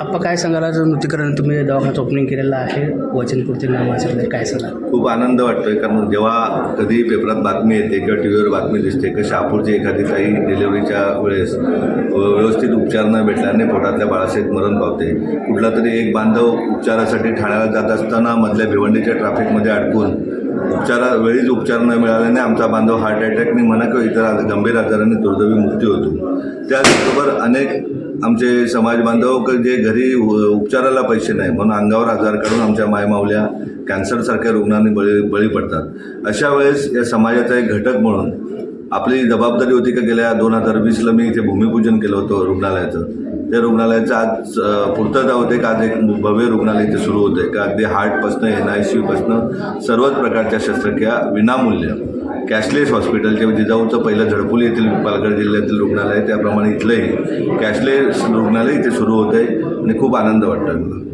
आप्पा काय सांगाल? आज तुम्ही दवाखान्याचं ओपनिंग केलेलं आहे. वचनपूर्ती नामाचं काय सांगा खूप आनंद वाटतोय कारण जेव्हा कधी पेपरात बातमी येते किंवा टी व्हीवर बातमी दिसते की शहापूरची एखादी ताई डिलिव्हरीच्या वेळेस व्यवस्थित उपचार न भेटल्याने पोटातल्या बाळासाहेब मरण पावते. कुठला तरी एक बांधव उपचारासाठी ठाण्याला जात असताना मधल्या भिवंडीच्या ट्रॅफिकमध्ये अडकून उपचारा वेळीच उपचार न मिळाल्याने आमचा बांधव हार्ट अटॅकने म्हणा किंवा इतर गंभीर आजाराने दुर्दैवी मृत्यू होतो. त्याचबरोबर अनेक आमचे समाज बांधव जे घरी उ- उपचाराला पैसे नाही म्हणून अंगावर आजार काढून आमच्या मायमावल्या कॅन्सरसारख्या रुग्णांनी बळी बळी पडतात. अशा वेळेस या समाजाचा एक घटक म्हणून आपली जबाबदारी होती का गेल्या दोन हजार वीसला मी इथे भूमिपूजन केलं होतं रुग्णालयाचं. त्या रुग्णालयाचं आज पूर्तता होते का आज एक भव्य रुग्णालय इथे सुरू होते का अगदी हार्टपासनं एन आय सी यूपासनं सर्वच प्रकारच्या शस्त्रक्रिया विनामूल्य. कॅशलेस हॉस्पिटलचे म्हणजे जिजाऊचं पहिलं झडपुली येथील पालघर जिल्ह्यातील रुग्णालय त्याप्रमाणे इथलंही कॅशलेस रुग्णालय इथे सुरू होतं आहे आणि खूप आनंद वाटतो